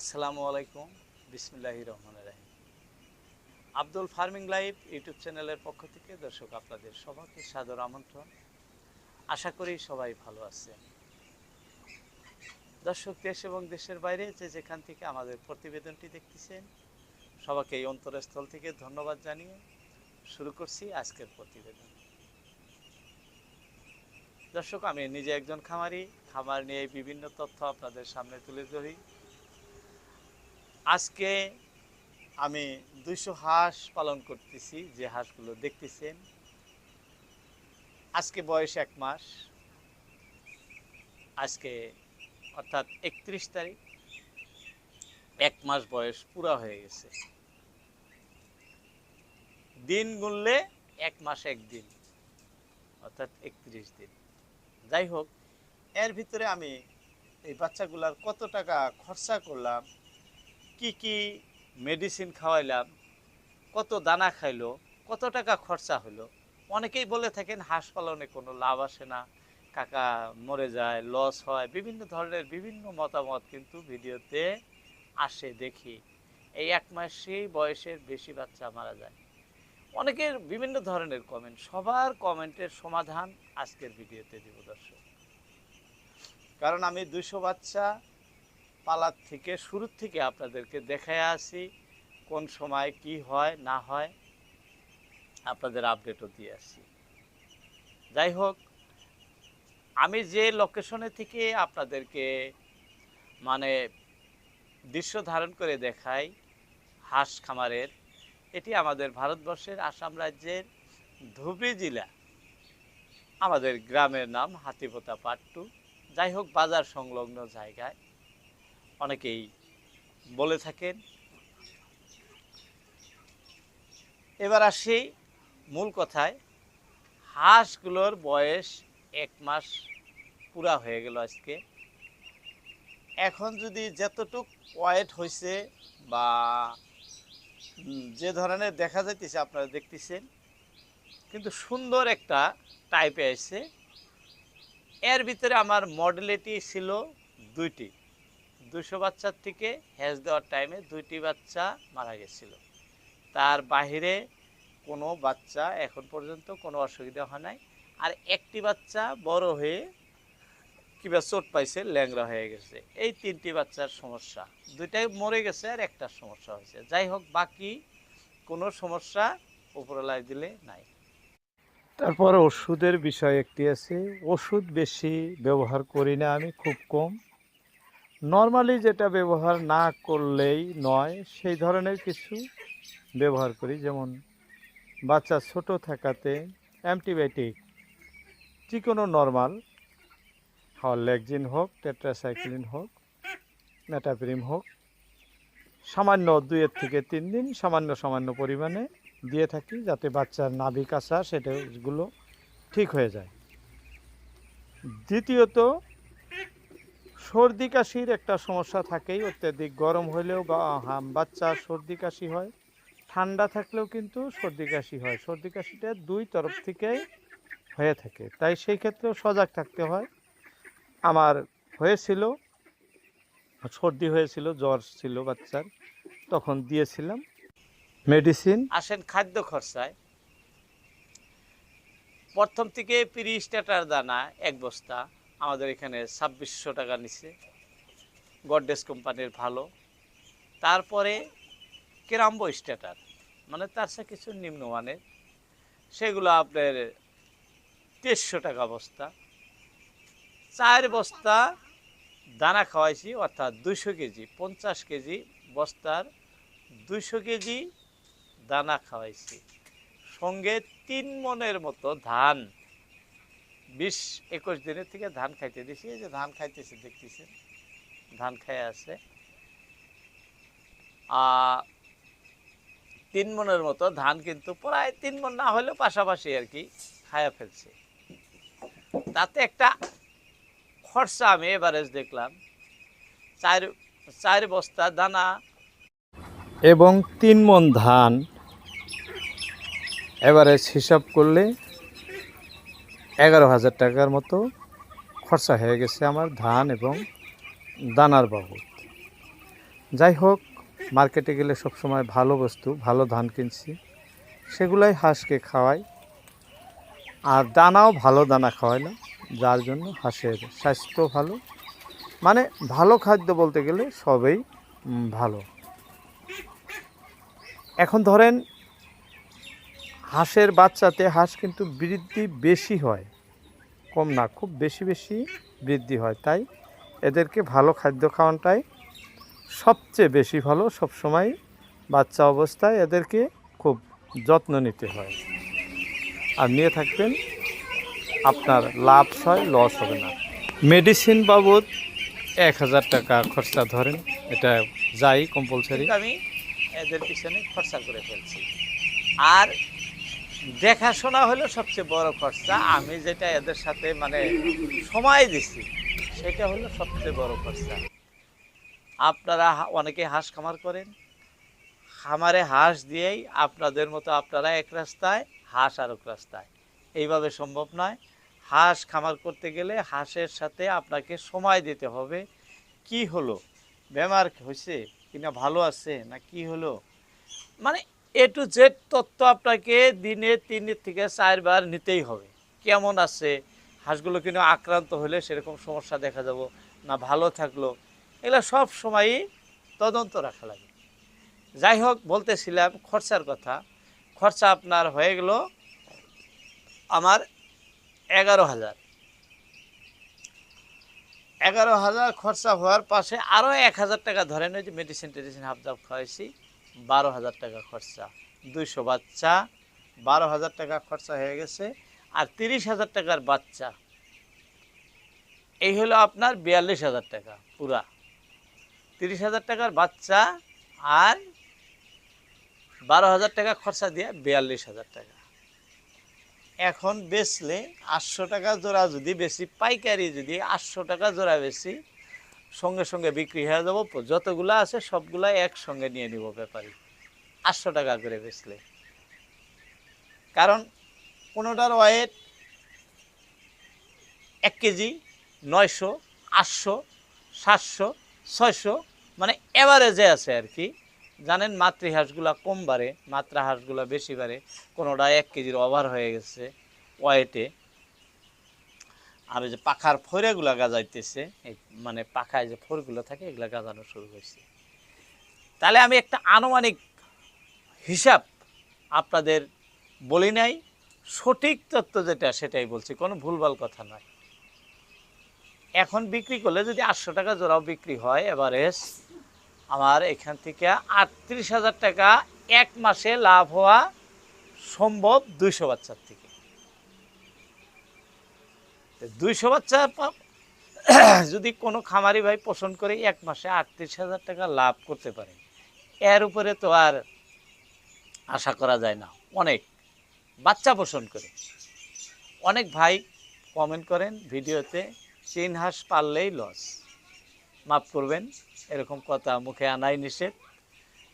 আসসালামু আলাইকুম। বিসমিল্লাহি রহমান রাহিম। আব্দুল ফার্মিং লাইভ ইউটিউব চ্যানেলের পক্ষ থেকে দর্শক আপনাদের সবাইকে সাদর আমন্ত্রণ। আশা করি সবাই ভালো আছে দর্শক, দেশ এবং দেশের বাইরে যে যেখান থেকে আমাদের প্রতিবেদনটি দেখতেছেন, সবাইকে এই অন্তরস্থল থেকে ধন্যবাদ জানিয়ে শুরু করছি আজকের প্রতিবেদন। দর্শক, আমি নিজে একজন খামারি। খামার নিয়ে বিভিন্ন তথ্য আপনাদের সামনে তুলে ধরি। আজকে আমি দুইশো হাঁস পালন করতেছি, যে হাঁসগুলো দেখতেছেন। আজকে বয়স এক মাস। আজকে অর্থাৎ একত্রিশ তারিখ। এক মাস বয়স পুরা হয়ে গেছে। দিন গুনলে এক মাস একদিন, অর্থাৎ একত্রিশ দিন। যাই হোক, এর ভিতরে আমি এই বাচ্চাগুলার কত টাকা খরচা করলাম কি কি মেডিসিন খাওয়াইলাম, কত দানা খাইলো, কত টাকা খরচা হলো অনেকেই বলে থাকেন, হাঁস পালনে কোনো লাভ আসে না, কাকা মরে যায় লস হয়, বিভিন্ন ধরনের বিভিন্ন মতামত কিন্তু ভিডিওতে আসে, দেখি। এই এক মাসেই বয়সের বেশি বাচ্চা মারা যায়। অনেকের বিভিন্ন ধরনের কমেন্ট সবার কমেন্টের সমাধান আজকের ভিডিওতে দিব দর্শক। কারণ আমি দুইশো বাচ্চা পালার থেকে, শুরুর থেকে আপনাদেরকে দেখায় আসি কোন সময় কি হয়, না হয়। আপনাদের আপডেটও দিয়ে আসি। যাই হোক, আমি যে লোকেশনে থেকে আপনাদেরকে মানে দৃশ্য ধারণ করে দেখাই হাঁস খামারের, এটি আমাদের ভারতবর্ষের আসাম রাজ্যের ধুবড়ী জেলা। আমাদের গ্রামের নাম হাতিপোতা পাট্টু। যাই হোক, বাজার সংলগ্ন জায়গায়। অনেকেই বলে থাকেন। এবার আসি মূল কথায়। হাঁসগুলোর বয়স এক মাস পুরা হয়ে গেল আজকে। এখন যদি যতটুক ওয়েট হয়েছে বা যে ধরনের দেখা যাইতেছে আপনারা দেখতেছেন, কিন্তু সুন্দর একটা টাইপে এসে এর ভিতরে আমার মডেলিটি ছিল দুইটি। দুশো বাচ্চার থেকে হ্যাজ দেওয়ার টাইমে দুইটি বাচ্চা মারা গেছিল। তার বাহিরে কোনো বাচ্চা এখন পর্যন্ত কোনো অসুবিধা হয় নাই। আর একটি বাচ্চা বড় হয়ে কিবা চোট পাইছে ল্যাংরা হয়ে গেছে। এই তিনটি বাচ্চার সমস্যা। দুইটাই মরে গেছে আর একটা সমস্যা হয়েছে। যাই হোক, বাকি কোনো সমস্যা উপরলায় দিলে নাই। তারপর ওষুধের বিষয় একটি আছে। ওষুধ বেশি ব্যবহার করি না আমি, খুব কম। নর্মালি যেটা ব্যবহার না করলেই নয়, সেই ধরনের কিছু ব্যবহার করি। যেমন বাচ্চা ছোট থাকাতে অ্যান্টিবায়োটিক যে কোনো নর্মাল লেগজিন হোক, টেট্রাসাইক্লিন হোক, মেটাপ্রিম হোক, সামান্য দুইয়ের থেকে তিন দিন সামান্য সামান্য পরিমাণে দিয়ে থাকি যাতে বাচ্চার নাভি কাঁচা সেটাগুলো ঠিক হয়ে যায়। দ্বিতীয়ত সর্দি কাশির একটা সমস্যা থাকেই, অত্যাধিক গরম হলেও বা হাম- বাচ্চার সর্দি কাশি হয়, ঠান্ডা থাকলেও কিন্তু সর্দি কাশি হয়। সর্দি কাশিটা দুই তরফ থেকেই হয়ে থাকে। তাই সেই ক্ষেত্রেও সজাগ থাকতে হয়। আমার হয়েছিল, সর্দি হয়েছিল, জ্বর ছিল বাচ্চার, তখন দিয়েছিলাম মেডিসিন। আসেন খাদ্য খরচায়। প্রথম থেকে তিরিশ টাকার দানা এক বস্তা। আমাদের এখানে ছাব্বিশশো টাকা নিচ্ছে। গডরেজ কোম্পানির ভালো। তারপরে কেরাম্বো স্ট্যাটার মানে তার সাথে কিছু নিম্নমানের। সেগুলো আপনার তেইশশো টাকা বস্তা। চার বস্তা দানা খাওয়াইছি, অর্থাৎ দুইশো কেজি, পঞ্চাশ কেজি বস্তার দুইশো কেজি দানা খাওয়াইছি। সঙ্গে তিন মনের মতো ধান। বিশ একুশ দিনের থেকে ধান খাইতে দিছি যে ধান খাইতেছে, দেখতেছেন। ধান খাই আছে। তিন মনের মতো ধান কিন্তু প্রায় তিন মন না হলেও পাশাপাশি আর কি খায়া ফেলছে। তাতে একটা খরচা আমি এভারেজ দেখলাম। চার চার বস্তা দানা এবং তিন মন ধান এভারেজ হিসাব করলে এগারো হাজার টাকার মতো খরচা হয়ে গেছে আমার ধান এবং দানার বাবদ। যাই হোক, মার্কেটে গেলে সবসময় ভালো বস্তু, ভালো ধান কিনছি। সেগুলাই হাঁসকে খাওয়াই। আর দানাও ভালো দানা খাওয়াই না যার জন্য হাঁসের স্বাস্থ্য ভালো। মানে ভালো খাদ্য বলতে গেলে সবেই ভালো। এখন ধরেন হাঁসের বাচ্চাতে হাঁস কিন্তু বৃদ্ধি বেশি হয়। কম না, খুব বেশি বেশি বৃদ্ধি হয়। তাই এদেরকে ভালো খাদ্য খাওয়ানোটাই সবচেয়ে বেশি ভালো। সবসময় বাচ্চা অবস্থায় এদেরকে খুব যত্ন নিতে হয়। আর নিয়ে থাকবেন, আপনার লাভ হয়, লস হবে না। মেডিসিন বাবদ এক হাজার টাকা খরচা ধরেন। এটা যাই কম্পালসারি আমি এদের পিছনে খরচা করে ফেলছি। আর দেখাশোনা হলো সবচেয়ে বড় খরচা। আমি যেটা এদের সাথে মানে সময় দিছি, সেটা হলো সবচেয়ে বড় খরচা। আপনারা অনেকে হাঁস খামার করেন। খামারে হাঁস দিয়েই আপনাদের মতো আপনারা এক রাস্তায়, হাঁস আর এক রাস্তায়। এইভাবে সম্ভব নয়। হাঁস খামার করতে গেলে হাঁসের সাথে আপনাকে সময় দিতে হবে। কি হলো? বেমার হয়েছে কিনা ভালো আছে না কি হলো? মানে এ টু জেড তথ্য আপনাকে দিনে তিন থেকে চারবার নিতেই হবে। কেমন আছে? হাঁসগুলো কিনা আক্রান্ত হলে সেরকম সমস্যা দেখা যাব না, ভালো থাকল। এগুলো সব সময়ই তদন্ত রাখা লাগে। যাই হোক, বলতেছিলাম খরচার কথা। খরচা আপনার হয়ে গেল আমার এগারো হাজার। এগারো হাজার খরচা হওয়ার পাশে আরও এক হাজার টাকা ধরেন, ওই যে মেডিসিন টেডিসিন হাফজাব খাওয়াইছি। বারো হাজার টাকা খরচা। দুইশো বাচ্চা, বারো হাজার টাকা খরচা হয়ে গেছে, আর তিরিশ হাজার টাকার বাচ্চা। এই হলো আপনার বিয়াল্লিশ হাজার টাকা পুরা। তিরিশ হাজার টাকার বাচ্চা আর বারো হাজার টাকা খরচা দিয়ে বিয়াল্লিশ হাজার টাকা। এখন বেচলে আটশো টাকা জোড়া যদি বেশি, পাইকারি যদি আটশো টাকা জোড়া বেশি সঙ্গে সঙ্গে বিক্রি হয়ে যাব। যতগুলো আছে সবগুলা একসঙ্গে নিয়ে নিব ব্যাপারী। আটশো টাকা করে বেচলে। কারণ কোনোটার ওয়েট এক কেজি নয়শো, আটশো, সাতশো, ছয়শো মানে এভারেজে আছে আর কি। জানেন মাতৃ হাঁসগুলা কম বাড়ে মাত্রা হাঁসগুলা বেশি বাড়ে। কোনোটা এক কেজির ওভার হয়ে গেছে ওয়েটে। আর ওই যে পাখার ফোরেগুলা গাজাইতেছে মানে পাখায় যে ফোরগুলো থাকে, এগুলো গাজানো শুরু হয়েছে তাহলে আমি একটা আনুমানিক হিসাব আপনাদের বলি নাই, সঠিক তথ্য যেটা, সেটাই বলছি, কোনো ভুলভাল কথা নয়। এখন বিক্রি করলে যদি আটশো টাকা জোড়াও বিক্রি হয় এভারেজ আমার এখান থেকে আটত্রিশ হাজার টাকা এক মাসে লাভ হওয়া সম্ভব দুইশো বাচ্চার থেকে। দুইশো বাচ্চা যদি কোনো খামারি ভাই পোষণ করে এক মাসে আটত্রিশ হাজার টাকা লাভ করতে পারে, এর উপরে তো আর আশা করা যায় না। অনেক বাচ্চা পোষণ করে। অনেক ভাই কমেন্ট করেন ভিডিওতে, চীন হাঁস পারলেই লস মাফ করবেন, এরকম কথা মুখে আনাই নিষেধ।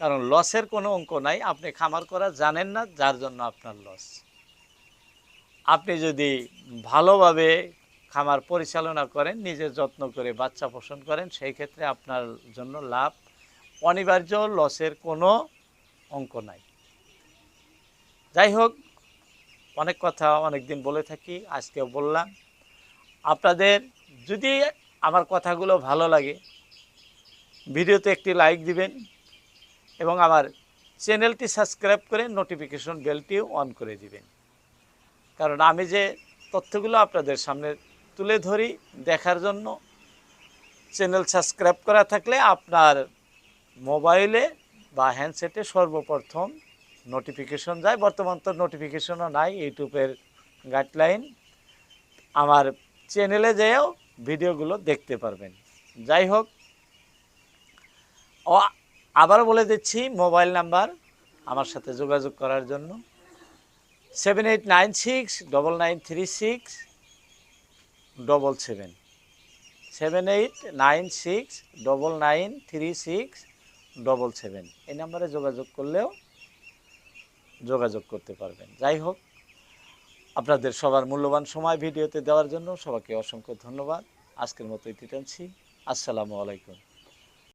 কারণ লসের কোনো অঙ্ক নাই। আপনি খামার করা জানেন না, যার জন্য আপনার লস আপনি যদি ভালোভাবে খামার পরিচালনা করেন, নিজের যত্ন করে বাচ্চা পোষণ করেন, সেই ক্ষেত্রে আপনার জন্য লাভ অনিবার্য, লসের কোনো অঙ্ক নাই। যাই হোক, অনেক কথা অনেক দিন বলে থাকি, আজকেও বললাম। আপনাদের যদি আমার কথাগুলো ভালো লাগে, ভিডিওতে একটি লাইক দিবেন এবং আমার চ্যানেলটি সাবস্ক্রাইব করে নোটিফিকেশন বেলটিও অন করে দিবেন। কারণ আমি যে তথ্যগুলো আপনাদের সামনে তুলে ধরি দেখার জন্য চ্যানেল সাবস্ক্রাইব করা থাকলে আপনার মোবাইলে বা হ্যান্ডসেটে সর্বপ্রথম নোটিফিকেশন যায়। বর্তমান তো নোটিফিকেশনও নাই ইউটিউবের গাইডলাইন আমার চ্যানেলে যেয়েও ভিডিওগুলো দেখতে পারবেন। যাই হোক আবার বলে দিচ্ছি, মোবাইল নাম্বার আমার সাথে যোগাযোগ করার জন্য। Seven eight nine six double nine three six double seven seven eight nine six double nine three six double seven এই নাম্বারে যোগাযোগ করলেও যোগাযোগ করতে পারবেন। যাই হোক, আপনাদের সবার মূল্যবান সময় ভিডিওতে দেওয়ার জন্য সবাইকে অসংখ্য ধন্যবাদ। আজকের মতো ইতি টানছি। আসসালামু আলাইকুম।